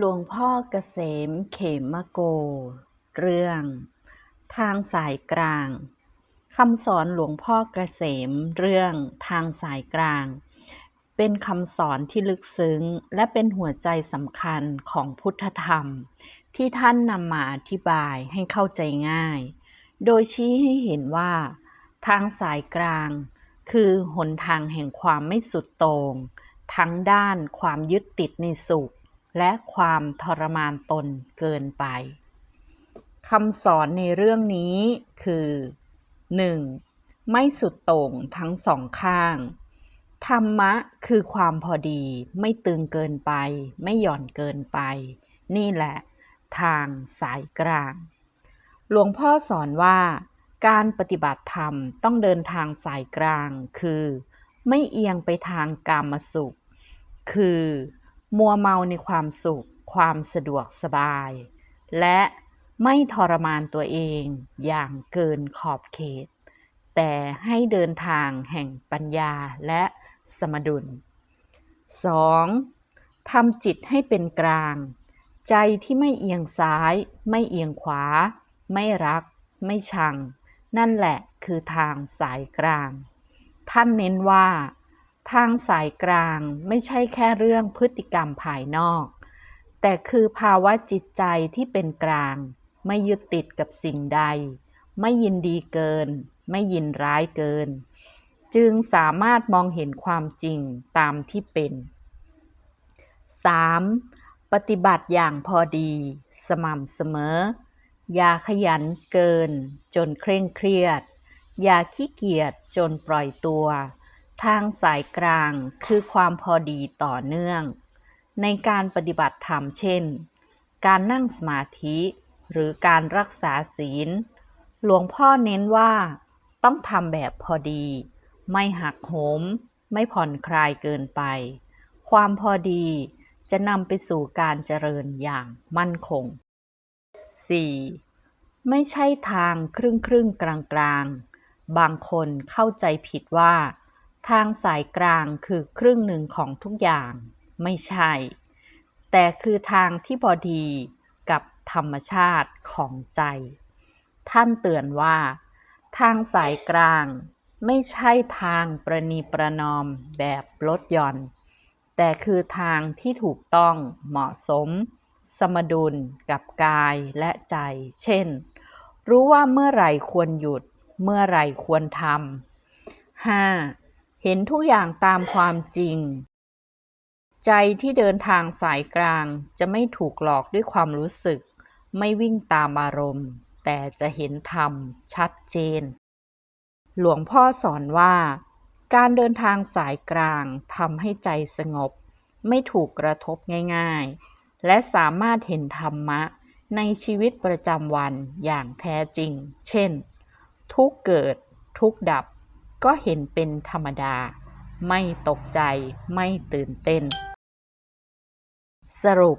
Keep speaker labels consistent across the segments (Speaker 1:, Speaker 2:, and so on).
Speaker 1: หลวงพ่อเกษมเขมโก เรื่อง ทางสายกลางคำสอนหลวงพ่อเกษมเรื่องทางสายกลาง เป็นคำสอนที่ลึกซึ้ง และเป็นหัวใจสำคัญของพุทธธรรม ที่ท่านนำมาอธิบายให้เข้าใจง่าย โดยชี้ให้เห็นว่า ทางสายกลาง คือหนทางแห่งความไม่สุดโต่งทั้งด้านความยึดติดในสุข และความทรมานตนเกินไปคำสอนในเรื่องนี้คือ 1. ไม่สุดโต่งทั้งสองข้าง ธรรมะคือความพอดี ไม่ตึงเกินไป ไม่หย่อนเกินไป นี่แหละ ทางสายกลาง หลวงพ่อสอนว่า การปฏิบัติธรรมต้องเดินทางสายกลาง คือ ไม่เอียงไปทางกามสุข คือ มัวเมาในความสุข ความสะดวกสบาย และไม่ทรมานตัวเองอย่างเกินขอบเขต แต่ให้เดินทางแห่งปัญญาและสมดุล 2. ทำจิตให้เป็นกลาง ใจที่ไม่เอียงซ้าย ไม่เอียงขวา ไม่รัก ไม่ชัง นั่นแหละคือทางสายกลาง ท่านเน้นว่า ทางสายกลางไม่ใช่แค่เรื่องพฤติกรรมภายนอก แต่คือภาวะจิตใจที่เป็นกลาง ไม่ยึดติดกับสิ่งใด ไม่ยินดีเกิน ไม่ยินร้ายเกิน จึงสามารถมองเห็นความจริงตามที่เป็น 3. ปฏิบัติอย่างพอดี สม่ำเสมอ อย่าขยันเกิน จนเคร่งเครียด อย่าขี้เกียจจนปล่อยตัว ทางสายกลางคือความพอดีต่อเนื่อง ในการปฏิบัติธรรมเช่น การนั่งสมาธิ หรือการรักษาศีล หลวงพ่อเน้นว่า ต้องทำแบบพอดี ไม่หักโหม ไม่ผ่อนคลายเกินไป ความพอดีจะนำไปสู่การเจริญอย่างมั่นคง 4. ไม่ใช่ทางครึ่งครึ่งกลางกลางๆบางคนเข้าใจผิดว่า ทางสายกลางคือครึ่งหนึ่งของทุกอย่าง ไม่ใช่ แต่คือทางที่พอดีกับธรรมชาติของใจ ท่านเตือนว่า ทางสายกลางไม่ใช่ทางประนีประนอมแบบลดหย่อน แต่คือทางที่ถูกต้องเหมาะสม สมดุลกับกายและใจ เช่น รู้ว่าเมื่อไหร่ควรหยุด เมื่อไหร่ควรทำ 5. เห็นทุกอย่างตามความจริง ใจที่เดินทางสายกลางจะไม่ถูกหลอกด้วยความรู้สึก ไม่วิ่งตามอารมณ์ แต่จะเห็นธรรม ชัดเจน หลวงพ่อสอนว่า การเดินทางสายกลางทำให้ใจสงบ ไม่ถูกกระทบง่าย ๆ และสามารถเห็นธรรมะในชีวิตประจำวันอย่างแท้จริง เช่น ทุกเกิด ทุกดับ ก็เห็นเป็นธรรมดา ไม่ตกใจ ไม่ตื่นเต้น สรุป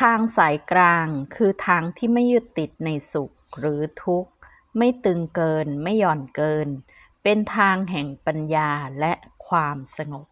Speaker 1: ทางสายกลางคือทางที่ไม่ยึดติดในสุขหรือทุกข์ ไม่ตึงเกิน ไม่หย่อนเกิน เป็นทางแห่งปัญญาและความสงบ